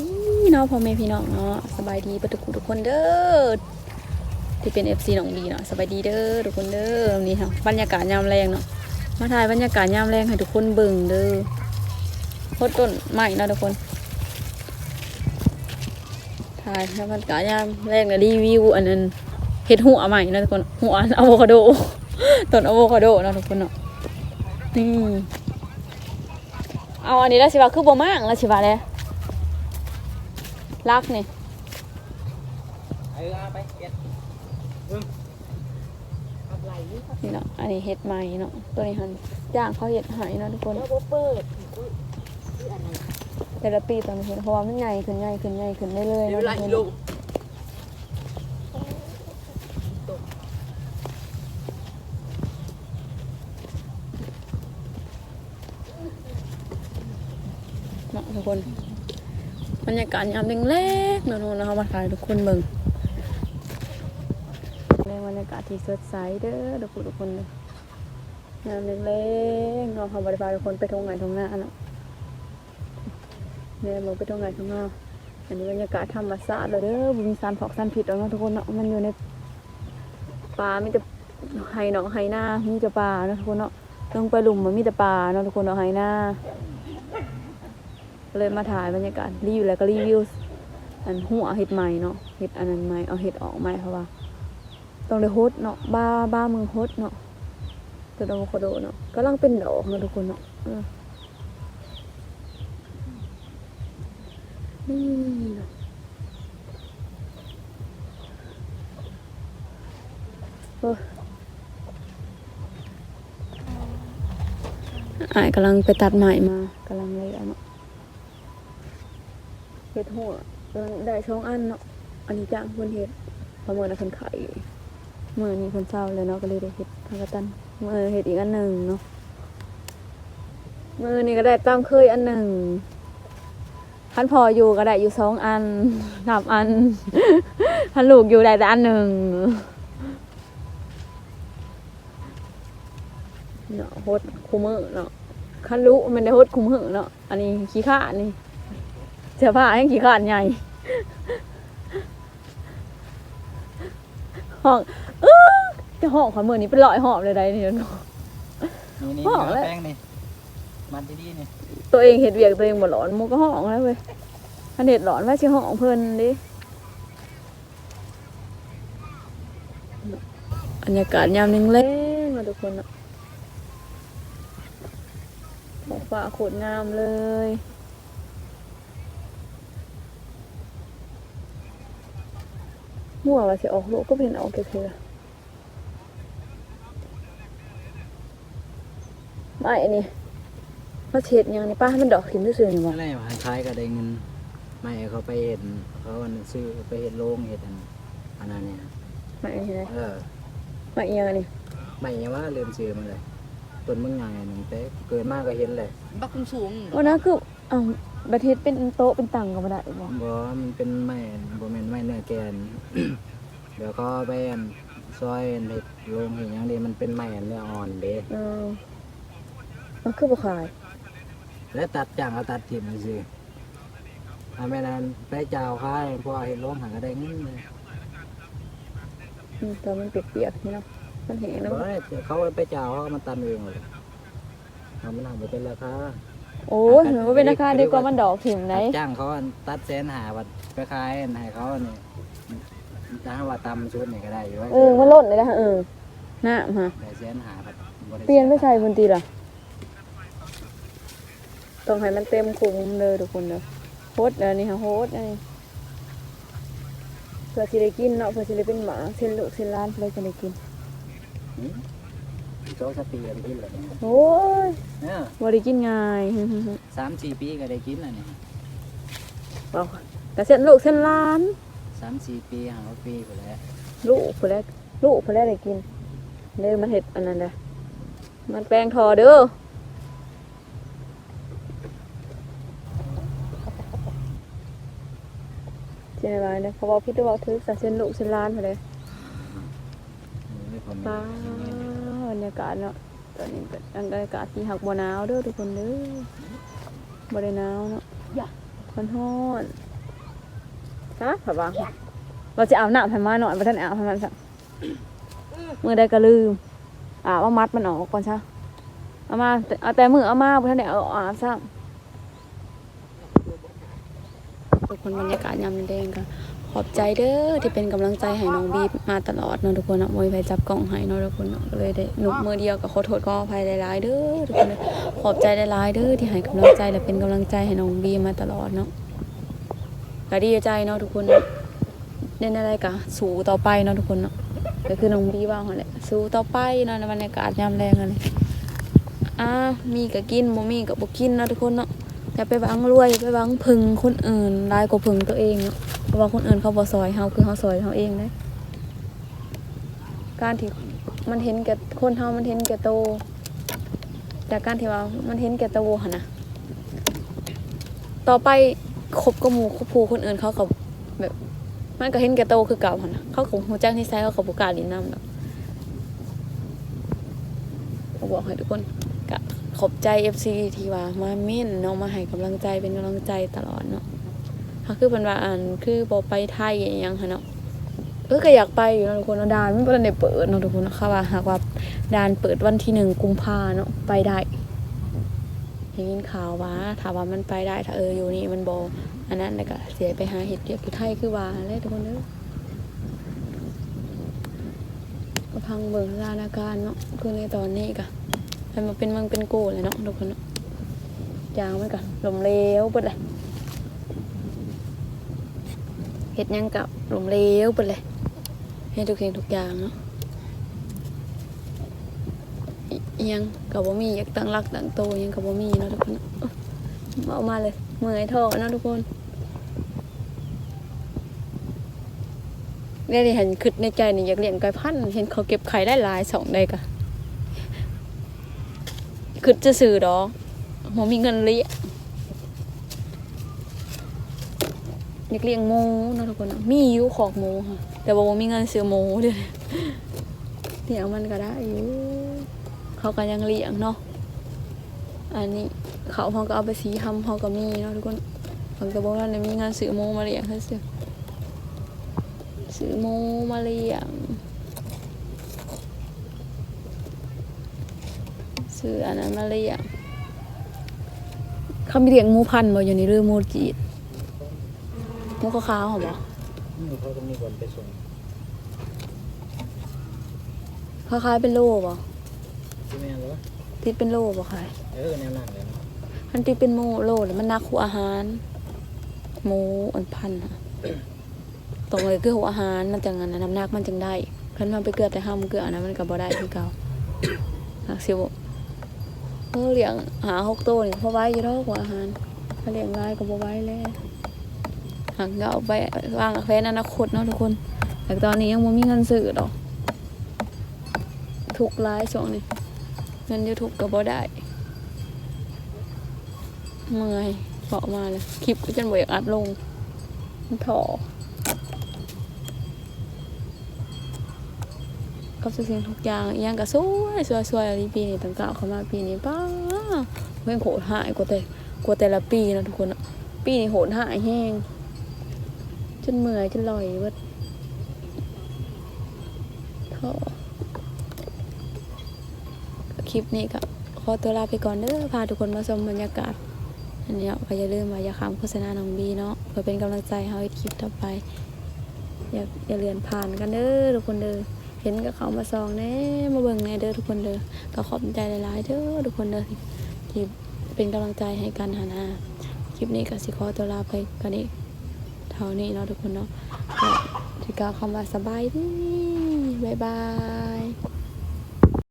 ดีเนาะพ่อแม่พี่น้องเนาะสบายดีประทุกทุกคนเด้อที่เป็น FC น้องบีเนาะสบายดีเด้อทุกคนเด้อนี่ค่ะบรรยากาศยามแรงเนาะมาถ่ายบรรยากาศยามแรงให้ทุกคนเบิ่งเด้อโคตรต้นไม้เนาะทุกคนถ่ายบรรยากาศยามแรงนะรีวิวอันนั้นเห็ดหัวใหม่เนาะทุกคนหัวอะโวคาโดต้นอะโวคาโดเนาะทุกคนเนาะนี่เอาอันนี้แล้วสิว่าคือบ่มากแล้วสิว่าเลย ลักนี่เออเอาไปเก็บนี่เนาะ อันนี้เห็ดใหม่เนาะ ตัวนี้หันย่างเขาเห็ดหายเนาะทุกคนแล้วบ่เปิดอุ้ยคืออันนั้นแต่ละปีตอนนี้เห็นเพราะว่ามันใหญ่ขึ้นใหญ่ขึ้นใหญ่ขึ้นเรื่อยๆเดี๋ยวเนาะไหลทุกคนลงเนาะทุกคน บรรยากาศยามแรกๆเนาะทุกคนเรามาถ่ายทุกคนเบิ่งในบรรยากาศที่สดใสเด้อทุกคนทุกคนเลยยามแรกๆเนาะเขาบริบาทุกคนไปทงไหนทงหน้าเนาะเนี่ยบอกไปทงไหนทงหน้าอันนี้บรรยากาศธรรมชาติเลยเด้อบุมีสารผอกสารผิดแล้วเนาะทุกคนเนาะมันอยู่ในป่ามีแต่ไฮเนาะไฮหน้ามีแต่ป่าเนาะทุกคนเนาะต้องไปหลุมมันมีแต่ป่าเนาะทุกคนเนาะไฮหน้า เลยมาถ่ายบรรยากาศรีวิวแล้วก็รีวิวอันหัวเห็ดใหม่เนาะเห็ดอันนั้นใหม่เอาเห็ดออกใหม่เพราะว่าต้องได้ฮดเนาะบ้าบ้ามือฮดเนาะตัวอะโคโดเนาะกำลังเป็นดอกนะทุกคนเนาะออนี่เนาะอายกำลังไปตัดใหม่มา จ้างคนเห็ดเพระเมื่อนั้นคนขายเมื่อนี้คนเศร้าเลยเนาะก็เลยได้เห็ดทางกระตันเมื่อเห็ดอีกอันหนึ่งเนาะเมื่อนี้ก็ได้ตามเคยอันหนึ่งพันพออยู่ก็ได้อยู่สองอันสามอันพันลูกอยู่ได้แต่อันหนึ่งเนาะโฮดคุมือเนาะคันรู้มันได้โฮดคุมือเนาะอันนี้ขี้ข้านนี่เสื้อผ้าให้ขี้ข้านใหญ่ ห้องเออจะห้องขอมือนี้เป็นร้อยหอบเลยได้เนี่ยเนาะ นี่นี่บอกแล้วแป้งนี่มันดีๆนี่ตัวเองเห็ดเวียกตัวเองบ่หลอนหมูก็ห้องแล้วเว้ยอันเด็ดหลอนว่าชิห้องเพิ่นดิบรรยากาศยามนึงเล่งมาทุกคนเนาะท้องฟ้าโคตรงามเลย มั่วว่าสิออกลูกก็เป็นออกเถื่อๆไม่อันนี้มาเช็ดหยังนี่ป้าให้มันดอกขึ้นซื่อๆนี่บ่อะไรวะคล้ายๆก็ได้เงินไม่เขาไปเห็นเขาอันซื้อไปเห็นโรงเห็ดอันอันนั้นเนี่ยไม่อันนี้นะเออไม่อีหยังอันนี้ไม่ยังว่าลืมซื้อมาเลยต้นมึงใหญ่หนึ่งแต่เกิดมากก็เห็นเลยบักคุณสูงวันนั้นคือเอ้า ประเทศเป็นโต๊ะเป็นตังก็บ่ได้บ่บ่มันเป็นไม้บ่แม่นไม้เนื้อแกน เดี๋ยวเขาเอาไปอันซอยเห็ดโรงเห็ดหยังดีมันเป็นไม้เนื้ออ่อนเด้เออมันคือบ่ขายแล้วตัดจ่างเอาตัดถิ่มซื้อทำไมนั้นไปเจ้าค่ายพอเห็นโรงหาก็ได้เงินเลยอืมแต่มันเปียกๆนี่เนาะมันแห้งแล้วบ่ได้เขาไปเจ้าเขาก็มาตันเองเลยทำมันหาบ่เป็นราคา โอ้ยมันบ่เป็นราคาดีกว่ามันดอกถิ่มไหนจ้างเขาอันตัดแสนหาบัดไปขายอันให้เขาอันนี่ถ้าว่าตำชุดนี่ก็ได้อยู่ว่าเออมันล่นเลยนะเออน้ำฮะได้แสนหาบัดบ่ด้เปลี่ยนไม่ใส่บนตีล่ะต้องให้มันเต็มคุมเลยทุกคนเด้อโฮดอันนี้ค่ะโฮดอันนี้เพื่อสิได้กินเนาะเพื่อสิได้เป็นหมาเส้นลูกเส้นล้านเพื่อจะได้กินหืม โจ๊กสปีกันกินเลยโอ้ยเนี่ยบ่ได้กินง่ายสามสี่ปีก็ได้กินแล้วนี่บอกแต่เส้นลูกเส้นล้านสามสี่ปีห้าปีไปแล้วลูกผู้แรกลูกผู้แรกได้กินเลยมันเห็ดอันนั้นแหละมันแปลงทอเด้อเจ๊ไรเนี่ยเขาบอกพี่ตัวบอกทึกแต่เส้นลูกเส้นล้านไปเลยนี่ผมป้าบ รรยากาศเนาะตอนนี้เป็นบรรยากาศที่หักบัวหนาวเด้อทุกคนเด้อบัได้หนาวเนาะมันฮ้อนจ้าผับว่าเราจะเอาหน้าพันมาหน่อยมาท่านเอาพันมาสักมือใดก็ลืมอ่าว่ามัดมันออกก่อนซะเอามาเอาแต่มือเอามาบ่ท่านได้เอาอาบซะทุก คนบรรยากาศยามแดงค่ะขอบใจเด้อที่เป็นกำลังใจให้น้องบีมาตลอดเนาะทุกคนเนาะมวยไปจับกล่องให้เนาะทุกคนเนาะก็เลยได้หนุกมือเดียวก็ขอโทษขออภัยหลายๆเด้อทุกคนขอบใจหลายๆเด้อที่ให้กำลังใจและเป็นกำลังใจให้น้องบีมาตลอดเนาะก็ดีใจเนาะทุกคนเนาะเล่นอะไรกะสู้ต่อไปเนาะทุกคนเนาะก็คือน้องบีว่าเขาแหละสู้ต่อไปเนาะในบรรยากาศยามแรงอะไรอ่ามีก็กินบ่มีก็บ่กินเนาะทุกคนเนาะ อย่าไปหวังรวยอย่าไปหวังพึงคนอื่นรายกว่าพึงตัวเองเนาะเพราะว่าคนอื่นเขาบ่ซอยเฮาคือเฮาซอยเฮาเองเด้การที่มันเห็นแก่คนเฮามันเห็นแก่โตจากการที่ว่ามันเห็นแก่โตวหั่นะต่อไปคบกับหมู่คบผู้คนอื่นเขาก็แบบมันก็เห็นแก่โตคือเก่าหั่นะเขาก็ฮู้จักนิสัยเขาก็บ่กาลินนำดอกก็บอกให้ทุกคน ก็ขอบใจ FC ที่ว่ามาเม่นเนาะมาให้กำลังใจเป็นกำลังใจตลอดเนาะถ้าคือเพิ่นว่าอ่านคือบ่ไปไทยอหยังหั่นเนาะเออก็อยากไปอยู่นะทุกคนเนาะดานไม่เป็นได้เปิดเนาะทุกคนนะค่ะว่าหากว่าดานเปิดวันที่หนึ่งกุมภาเนาะไปได้ได้ยินข่าวว่าถามว่ามันไปได้ถ้าเอออยู่นี่มันบออันนั้นแล้วก็เสียไปหาเห็ดเดียวผู้ไทยคือว่าเลยทุกคนเด้อก็พังเบิ่งสถานการณ์เนาะคือในตอนนี้ก็ ให้มาเป็นเมังเป็นโกเลยเนาะทุกคนเนาะยางมันก็ลมเหลวเปิดเลยเห็ดยังกับลมเหลวเปิดเลยให้ทุกสิ่งทุกอย่างเนาะยังกับบ่มีอยากตั้งรักตั้งโตยังกับบ่มีเนาะทุกคนเอามาเลยเมื่อยท้อเนาะทุกคนเนี่ยเห็นคิดในใจนี่อยากเลี้ยงไก่พันเห็นเขาเก็บไข่ได้หลายสองได้กะ คิดจะซื้อดอกบ่มีเงินเลี้ยอยากเลี้ยงหมูนะทุกคนนะมีอยู่ขอกหมูค่ะ แต่ว่าบ่มีเงินซื้อหมูเดี๋ยวเลี้ยงมันก็ได้อยู่เขาก็ยังเลี้ยงเนาะอันนี้เขาเขาก็เอาไปสีทำเขาก็มีเนาะทุกคนเขาก็บอกว่าเนี่ยมีเงินซื้อหมูมาเลี้ยงเขาซื้อซื้อหมูมาเลี้ยง ซื้ออันนั้นมาเลี้ยงเขามีเลี้ยงหมูพันธุ์บ่อยู่ในเรือหมูจีดหมูขาวๆเหรอบ่อืมเขาก็มีคนไปส่งคล้ายๆเป็นโลบ่ที่แม่นเหรอติดเป็นโลบ่ขายเออแนวนั้นเลยเนาะมันติดเป็นโมโลแล้วมันนักหัวอาหารหมูอันพันค่ะตรงเลยคือหัวอาหารมันจังอันนั้นน้ำหนักมันจึงได้คันมันไปเกลือแต่ห้ามเกลืออันนั้นมันก็บ่ได้คือเก่าหักสิบ เออเลี้ยงหาหกตัวนี่พอไว้อยู่ดอกหัวอาหารถ้าเลี้ยงลายก็บ่ไว้แล้วหักก็เอาไปวางแฟนอนาคตเนาะทุกคน แต่ตอนนี้ยังบ่มีเงินซื้อดอก ทุกข์ร้ายช่วงนี้เงิน YouTube ก็บ่ได้ เมื่อยเกาะมาเลยคลิปก็จนบ่อยากอัดลงมันถอ กับทุกสิ่งทุกอย่างอหย่างก็สวยสวยสวยอะไรปีนี้ตั้งเก่าเข้ามาปีนี้ป้าเม่งโหดหายกว่าแต่กว่าแต่ละปีนะทุกคนอะปีนี้โหดหายแห้งจนเมื่อยจนลอยวัดท้อคลิปนี้ก็ขอตัวลาไปก่อนเด้อพาทุกคนมาชมบรรยากาศอันนี้ก็อย่าลืมว่าอย่าข้ามโฆษณาน้องบีเนาะเพื่อเป็นกำลังใจให้คลิปต่อไป อย่าอย่าเลือนผ่านกันเด้อทุกคนเด้อ เห็นกับเขามาซองแน่มาเบิ่งแน่เด้อทุกคนเด้อก็ขอบใจหลายๆเด้อทุกคนเด้อที่เป็นกำลังใจให้กันหานาคลิปนี้ก็สิขอตัวลาไปกันนี้เท่านี้เนาะทุกคนเนาะที่กล่าวคำว่าสบายดีบ๊ายบาย